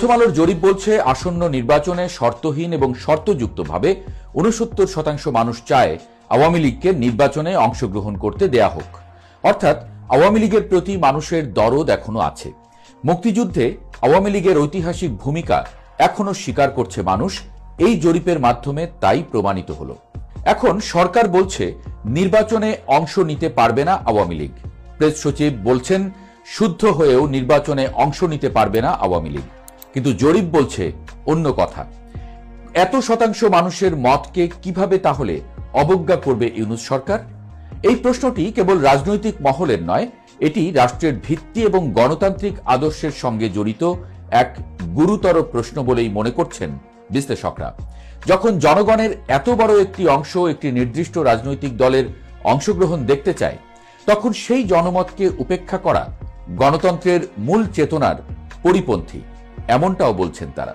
প্রথম আলোর জরিপ বলছে, আসন্ন নির্বাচনে শর্তহীন এবং শর্তযুক্তভাবে উনসত্তর শতাংশ মানুষ চায় আওয়ামী লীগকে নির্বাচনে অংশগ্রহণ করতে দেয়া হোক। অর্থাৎ, আওয়ামী লীগের প্রতি মানুষের দরদ এখনও আছে। মুক্তিযুদ্ধে আওয়ামী লীগের ঐতিহাসিক ভূমিকা এখনও স্বীকার করছে মানুষ। এই জরিপের মাধ্যমে তাই প্রমাণিত হলো। এখন সরকার বলছে, নির্বাচনে অংশ নিতে পারবে না আওয়ামী লীগ। প্রেস সচিব বলছেন, শুদ্ধ হয়েও নির্বাচনে অংশ নিতে পারবে না আওয়ামী লীগ। কিন্তু জরিপ বলছে অন্য কথা। এত শতাংশ মানুষের মতকে কীভাবে তাহলে অবজ্ঞা করবে ইউনুস সরকার? এই প্রশ্নটি কেবল রাজনৈতিক মহলের নয়, এটি রাষ্ট্রের ভিত্তি এবং গণতান্ত্রিক আদর্শের সঙ্গে জড়িত এক গুরুতর প্রশ্ন বলেই মনে করছেন বিশ্লেষকরা। যখন জনগণের এত বড় একটি অংশ একটি নির্দিষ্ট রাজনৈতিক দলের অংশগ্রহণ দেখতে চায়, তখন সেই জনমতকে উপেক্ষা করা গণতন্ত্রের মূল চেতনার পরিপন্থী। এমনটাও বলছেন তারা।